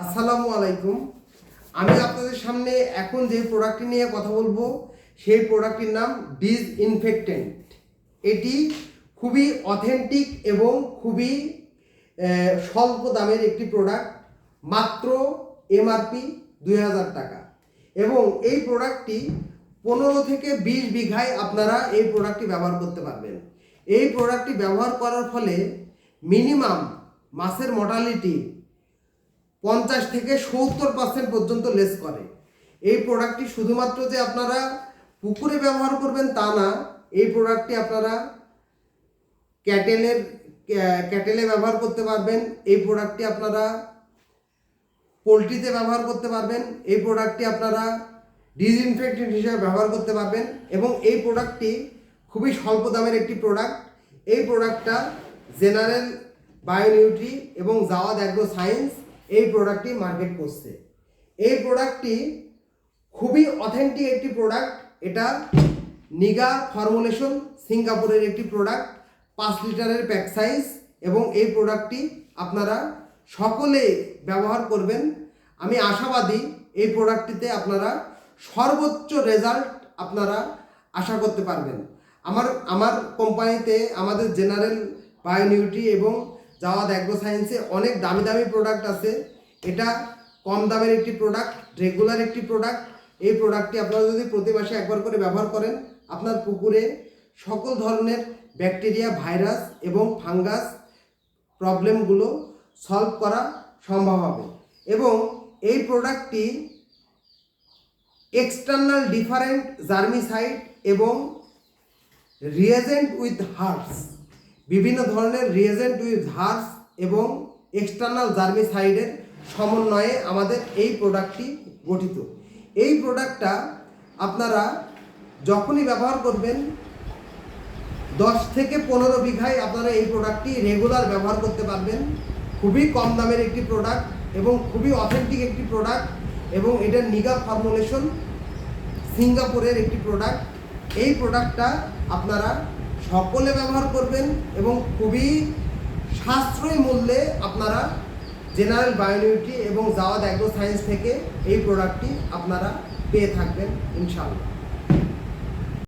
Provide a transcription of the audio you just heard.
আসসালামু আলাইকুম। আমি আপনাদের সামনে এখন যে প্রোডাক্টটি নিয়ে কথা বলব, সেই প্রোডাক্টটির নাম ডিজ ইনফেক্টেন্ট এটি খুবই অথেন্টিক এবং খুবই স্বল্প দামের একটি প্রোডাক্ট মাত্র এমআরপি দুই হাজার টাকা। এবং এই প্রোডাক্টটি পনেরো থেকে বিশ বিঘায় আপনারা এই প্রোডাক্টটি ব্যবহার করতে পারবেন। এই প্রোডাক্টটি ব্যবহার করার ফলে মিনিমাম মাছের মর্টালিটি পঞ্চাশ থেকে সত্তর পার্সেন্ট পর্যন্ত লেস করে। এই প্রোডাক্টটি শুধুমাত্র যে আপনারা পুকুরে ব্যবহার করবেন তা না, এই প্রোডাক্টটি আপনারা ক্যাটেলের ক্যাটেলে ব্যবহার করতে পারবেন। এই প্রোডাক্টটি আপনারা পোলট্রিতে ব্যবহার করতে পারবেন। এই প্রোডাক্টটি আপনারা ডিসইনফেক্টেন্ট হিসেবে ব্যবহার করতে পারবেন এবং এই প্রোডাক্টটি খুবই স্বল্প দামের একটি প্রোডাক্ট এই প্রোডাক্টটা জেনারেল বায়োনিউট্রি এবং জাওয়াদ অ্যাগ্রো সায়েন্স এই প্রোডাক্টটি মার্কেট করছে। এই প্রোডাক্টটি খুবই অথেন্টিক একটি প্রোডাক্ট এটা নিগা ফর্মুলেশন সিঙ্গাপুরের একটি প্রোডাক্ট পাঁচ লিটারের প্যাক সাইজ এবং এই প্রোডাক্টটি আপনারা সকলে ব্যবহার করবেন। আমি আশাবাদী এই প্রোডাক্টটিতে আপনারা সর্বোচ্চ রেজাল্ট আপনারা আশা করতে পারবেন। আমার আমার কোম্পানিতে আমাদের জেনারেল বায়োনিউট্রি এবং জাওয়াদ অ্যাগ্রো সায়েন্সে অনেক দামি দামি প্রোডাক্ট আছে। এটা কম দামের একটি প্রোডাক্ট রেগুলার একটি প্রোডাক্ট এই প্রোডাক্টটি আপনারা যদি প্রতি মাসে একবার করে ব্যবহার করেন, আপনার পুকুরে সকল ধরনের ব্যাকটেরিয়া ভাইরাস এবং ফাঙ্গাস প্রবলেমগুলো সলভ করা সম্ভব হবে। এবং এই প্রোডাক্টটি এক্সটার্নাল ডিফারেন্ট জার্মিসাইড এবং রিয়েজেন্ট উইথ হার্বস বিভিন্ন ধরনের রিয়েজেন্ট উইথ হার্বস এবং এক্সটার্নাল জার্মিসাইডের সমন্বয়ে আমাদের এই প্রোডাক্টটি গঠিত। এই প্রোডাক্টটা আপনারা যখনই ব্যবহার করবেন, দশ থেকে পনেরো বিঘায় আপনারা এই প্রোডাক্টটি রেগুলার ব্যবহার করতে পারবেন। খুবই কম দামের একটি প্রোডাক্ট এবং খুবই অথেন্টিক একটি প্রোডাক্ট এবং এটার নিগা ফর্মুলেশন সিঙ্গাপুরের একটি প্রোডাক্ট এই প্রোডাক্টটা আপনারা সকলে ব্যবহার করবেন এবং খুবই সাশ্রয়ী মূল্যে আপনারা জেনারেল বায়োনিউটি এবং জাওয়াদ অ্যাগ্রো সায়েন্স থেকে এই প্রোডাক্টটি আপনারা পেয়ে থাকবেন, ইনশাআল্লাহ।